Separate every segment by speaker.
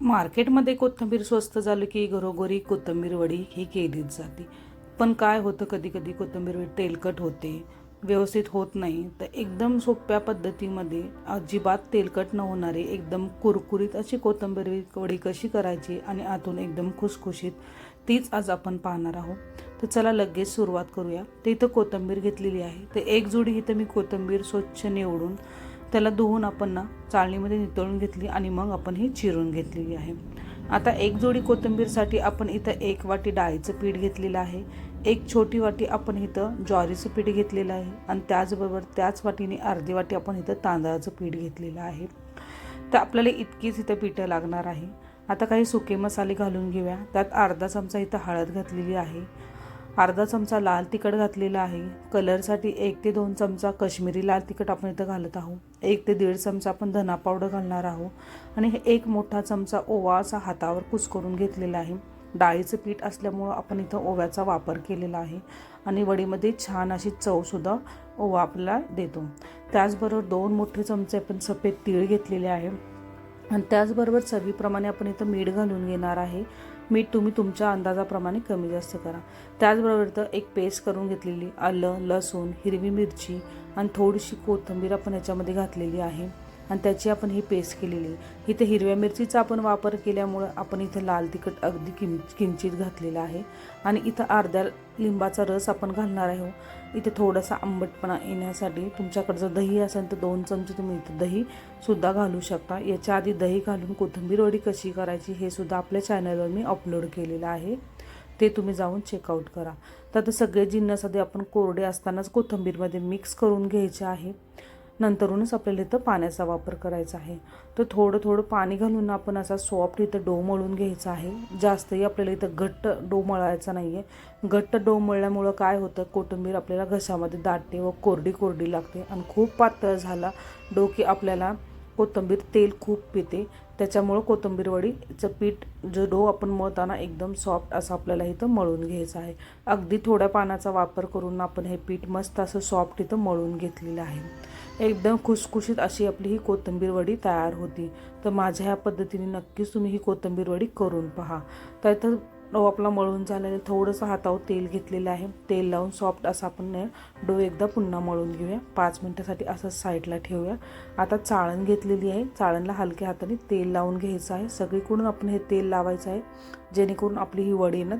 Speaker 1: मार्केटमध्ये कोथिंबीर स्वस्त झालं की घरोघरी कोथिंबीर वडी ही केलीच जाते. पण काय होतं कधी कधी कोथिंबीर वडी तेलकट होते व्यवस्थित होत नाही. तर एकदम सोप्या पद्धतीमध्ये अजिबात तेलकट न होणारी एकदम कुरकुरीत अशी कोथिंबीर वडी कशी करायची आणि आतून एकदम खुसखुशीत तीच आज आपण पाहणार आहोत. तर चला लगेच सुरुवात करूया. तर इथं कोथिंबीर घेतलेली आहे. तर एक जोडी इथं मी कोथिंबीर स्वच्छ निवडून त्याला धुवून आपण ना चाळणीमध्ये नितळून घेतली आणि मग आपण ही चिरून घेतलेली आहे. आता एक जोडी कोथिंबीरसाठी आपण इथं एक वाटी डाळीचं पीठ घेतलेलं आहे. एक छोटी वाटी आपण इथं ज्वारीचं पीठ घेतलेलं आहे आणि त्याचबरोबर त्याच वाटीने अर्धी वाटी आपण इथं तांदळाचं पीठ घेतलेलं आहे. तर आपल्याला इतकीच इथं पिठं लागणार आहे. आता काही सुके मसाले घालून घेऊया. त्यात अर्धा चमचा इथं हळद घातलेली आहे. अर्धा चमचा लाल तिखट घातलेला आहे. कलरसाठी एक ते दोन चमचा कश्मीरी लाल तिखट आपण इथं घालत आहोत. एक ते दीड चमचा आपण धना पावडर घालणार आहोत. आणि हे एक मोठा चमचा ओवा असा हातावर कुसकरून घेतलेला आहे. डाळीचं पीठ असल्यामुळं आपण इथं ओव्याचा वापर केलेला आहे. आणि वडीमध्ये छान अशी चवसुद्धा ओवा आपल्याला देतो. त्याचबरोबर दोन मोठे चमचे आपण सफेद तीळ घेतलेले आहे. आणि त्याचबरोबर चवीप्रमाणे आपण इथं मीठ घालून घेणार आहे. मीठ तुम्ही तुमच्या अंदाजाप्रमाणे कमी जास्त करा. त्याचबरोबर तर एक पेस्ट करून घेतलेली आलं लसूण हिरवी मिरची आणि थोडीशी कोथिंबीर आपण याच्यामध्ये घातलेली आहे. आणि त्याची आपण ही पेस्ट केलेली आहे. इथे हिरव्या मिरचीचा आपण वापर केल्यामुळं आपण इथं लाल तिखट अगदी किं किंचित घातलेलं आहे. आणि इथं अर्ध्या लिंबाचा रस आपण घालणार आहे हो. इथे थोडासा आंबटपणा येण्यासाठी तुमच्याकडं जर दही असेल तर दोन चमचे तुम्ही इथं दहीसुद्धा घालू शकता. याच्या आधी दही घालून कोथिंबीर वडी कशी करायची हे सुद्धा आपल्या चॅनलवर मी अपलोड केलेलं आहे. ते तुम्ही जाऊन चेकआउट करा. तर सगळे जिन्नस आधी आपण कोरडे असतानाच कोथिंबीरमध्ये मिक्स करून घ्यायचे आहे. नंतरूनच आपल्याला इथं पाण्याचा वापर करायचा आहे. तर थोडं थोडं पाणी घालून आपण असा सॉफ्ट इथं डो मळून घ्यायचा आहे. जास्तही आपल्याला इथं घट्ट डो मळायचा नाही आहे घट्ट डो मळल्यामुळं काय होतं? कोथिंबीर आपल्याला घशामध्ये दाटते व कोरडी कोरडी लागते. आणि खूप पातळ झाला डो की आपल्याला कोथिंबीर तेल खूप पिते. त्याच्यामुळं कोथिंबीर वडीचं पीठ जो डो आपण मळताना एकदम सॉफ्ट असं आपल्याला इथं मळून घ्यायचं आहे. अगदी थोड्या पाण्याचा वापर करून आपण हे पीठ मस्त असं सॉफ्ट इथं मळून घेतलेलं आहे. एकदम खुसखुशीत अशी आपली ही कोथिंबीर वडी तयार होती. तर माझ्या ह्या पद्धतीने नक्कीच तुम्ही ही कोथिंबीर वडी करून पहा. तर इथं डो आपला मळून झालेला थोडंसं हातावर तेल घेतलेलं आहे. तेल लावून सॉफ्ट असं आपण डो एकदा पुन्हा मळून घेऊया. पाच मिनटासाठी असं साईडला ठेवूया. आता चाळण घेतलेली आहे. चाळणला हलक्या हाताने तेल लावून घ्यायचं आहे. सगळीकडून आपण हे तेल लावायचं आहे. जेणेकरून आपली ही वडी ना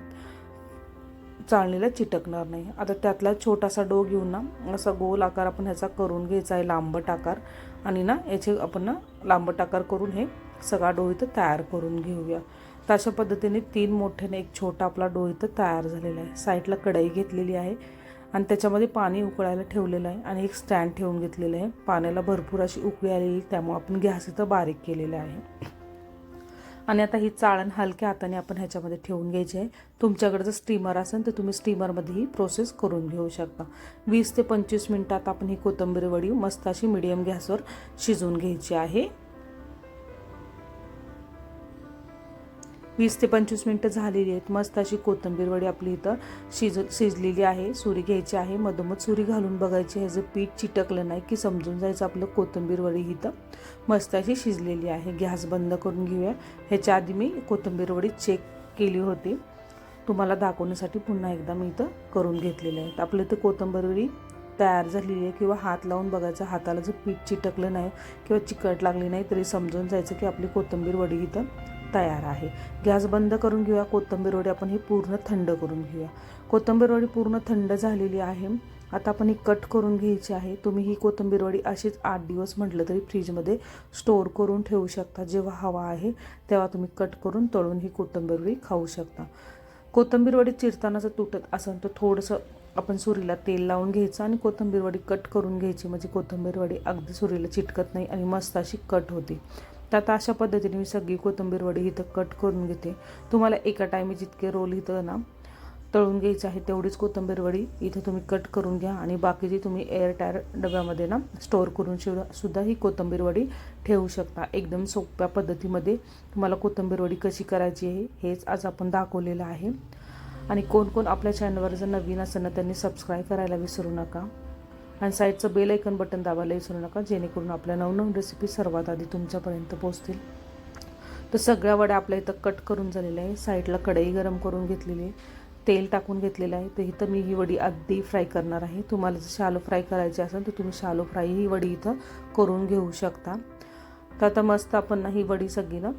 Speaker 1: चाळणीला चिटकणार नाही. आता त्यातला छोटासा डो घेऊन ना असा गोल आकार आपण ह्याचा करून घ्यायचा आहे. लांबट आकार. आणि ना याचे आपण ना लांबट आकार करून हे सगळा डो इथं तयार करून घेऊया. तर अशा पद्धतीने तीन मोठ्याने एक छोटा आपला डो इथं तयार झालेला आहे. साईडला कढई घेतलेली आहे आणि त्याच्यामध्ये पाणी उकळायला ठेवलेलं आहे आणि एक स्टँड ठेवून घेतलेलं आहे. पाण्याला भरपूर अशी उकळी आलेली त्यामुळे आपण गॅस इथं बारीक केलेला आहे. आणि आता ही चाळण हलक्या हाताने आपण ह्याच्यामध्ये ठेवून घ्यायची आहे. तुमच्याकडे जर स्टीमर असेल तर तुम्ही स्टीमरमध्ये ही प्रोसेस करून घेऊ शकता. वीस ते पंचवीस मिनटात आपण ही कोथंबीर वडी मस्त अशी मिडियम गॅसवर शिजवून घ्यायची आहे. वीस ते पंचवीस मिनटं झालेली आहेत. मस्त अशी कोथिंबीर वडी आपली इथं शिज शिजलेली आहे. सुरी घ्यायची आहे. मधोमध सुरी घालून बघायची ह्याचं पीठ चिटकलं नाही की समजून जायचं आपलं कोथिंबीर वडी इथं. मस्त अशी शिजलेली आहे. गॅस बंद करून घेऊया. ह्याच्या आधी मी कोथिंबीर वडी चेक केली होती. तुम्हाला दाखवण्यासाठी पुन्हा एकदा मी इथं करून घेतलेले आहेत. आपलं इथं कोथिंबीर वडी तयार झालेली आहे किंवा हात लावून बघायचं हाताला जर पीठ चिटकलं नाही किंवा चिकट लागली नाही तरी समजून जायचं की आपली कोथिंबीर वडी इथं तयार आहे. गॅस बंद करून घेऊया. कोथिंबीरवडी आपण ही पूर्ण थंड करून घेऊया. कोथिंबीर वडी पूर्ण थंड झालेली आहे. आता आपण ही कट करून घ्यायची आहे. तुम्ही ही कोथिंबीर वडी अशीच आठ दिवस म्हटलं तरी फ्रीजमध्ये स्टोअर करून ठेवू शकता. जेव्हा हवा आहे तेव्हा तुम्ही कट करून तळून ही कोथंबीरवडी खाऊ शकता. कोथिंबीर वडी चिरताना जर तुटत असेल तर थोडंसं आपण सुरीला तेल लावून घ्यायचं आणि कोथिंबीर वडी कट करून घ्यायची. म्हणजे कोथिंबीर वडी अगदी सुरीला चिटकत नाही आणि मस्त अशी कट होती. तर आता अशा पद्धतीने मी सगळी कोथिंबीर वडी इथं कट करून घेते. तुम्हाला एका टायमी जितके रोल इथं ना तळून घ्यायचं आहे तेवढीच कोथिंबीर वडी इथं तुम्ही कट करून घ्या. आणि बाकीची तुम्ही एअरटायर डब्यामध्ये ना स्टोअर करून शिव सुद्धा ही कोथिंबीर वडी ठेवू शकता. एकदम सोप्या पद्धतीमध्ये तुम्हाला कोथिंबीर वडी कशी करायची आहे हेच आज आपण दाखवलेलं आहे. आणि कोण कोण आपल्या चॅनलवर जर नवीन असेल ना त्यांनी सबस्क्राईब करायला विसरू नका. आणि साईडचं बेल ऐकन बटन दाबायला विसरू नका जेणेकरून आपल्या नवनवीन रेसिपी सर्वात आधी तुमच्यापर्यंत पोहोचतील. तर सगळ्या वड्या आपल्या इथं कट करून झालेल्या आहे. साईडला कढई गरम करून घेतलेली आहे. तेल टाकून घेतलेलं आहे. तर इथं मी ही वडी अगदी फ्राय करणार आहे. तुम्हाला जर शालो फ्राय करायची असेल तर तुम्ही शालो फ्राय ही वडी इथं करून घेऊ शकता. तर आता मस्त आपण ना ही वडी सगळी ना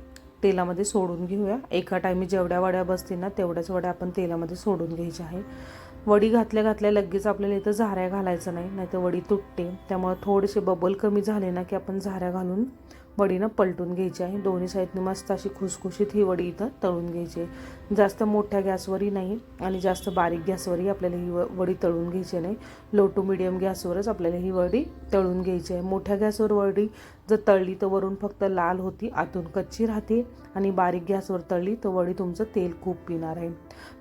Speaker 1: तेलामध्ये सोडून घेऊया. एका टायमी जेवढ्या वड्या बसतील ना तेवढ्याच वड्या आपण तेलामध्ये सोडून घ्यायच्या आहे. वडी घातल्या घातल्या लगेच आपल्याला इथं झाऱ्या घालायचं नाही नाही तर वडी तुटते. त्यामुळे थोडेसे बबल कमी झाले ना की आपण झाऱ्या घालून वडीनं पलटून घ्यायची आहे. दोन्ही साईडने मस्त अशी खुसखुशीत ही वडी इथं तळून घ्यायची आहे. जास्त मोठ्या गॅसवरही नाही आणि जास्त बारीक गॅसवरही आपल्याला ही व- वडी तळून घ्यायची नाही. लो टू मिडियम गॅसवरच आपल्याला ही वडी तळून घ्यायची आहे. मोठ्या गॅसवर वडी जर तळली तर वरून फक्त लाल होती आतून कच्ची राहते आणि बारीक गॅसवर तळली तर वडी तुमचं तेल खूप पिणार आहे.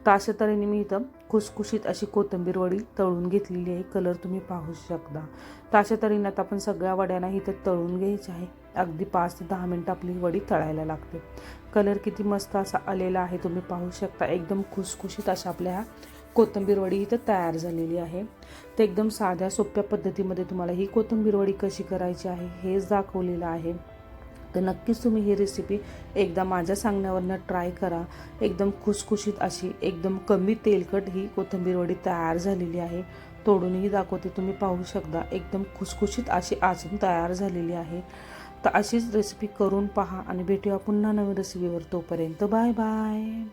Speaker 1: तर अशा तऱ्हेने मी इथं खुसखुशीत अशी कोथिंबीर वडी तळून घेतलेली आहे. कलर तुम्ही पाहू शकता. तर अशा तऱ्हेने आता आपण सगळ्या वड्यांना इथं तळून घ्यायचे आहे. अगदी पाच ते दहा मिनटं आपली वडी तळायला लागते. कलर किती मस्त असा आलेला आहे तुम्ही पाहू शकता. एकदम खुसखुशीत अशा आपल्या ह्या कोथिंबीर वडी इथं तयार झालेली आहे. तर एकदम साध्या सोप्या पद्धतीमध्ये तुम्हाला ही कोथिंबीर वडी कशी करायची आहे हेच दाखवलेलं आहे. तर नक्कीच तुम्ही ही रेसिपी एकदा माझ्या सांगण्यावरनं ट्राय करा. एकदम खुसखुशीत अशी एकदम कमी तेलकट ही कोथिंबीर वडी तयार झालेली आहे. तोडूनही दाखवते तुम्ही पाहू शकता. एकदम खुसखुशीत अशी अजून तयार झालेली आहे. तर अशीच रेसिपी करून पहा आणि भेटूया पुन्हा नवीन रेसिपीवर तोपर्यंत बाय बाय.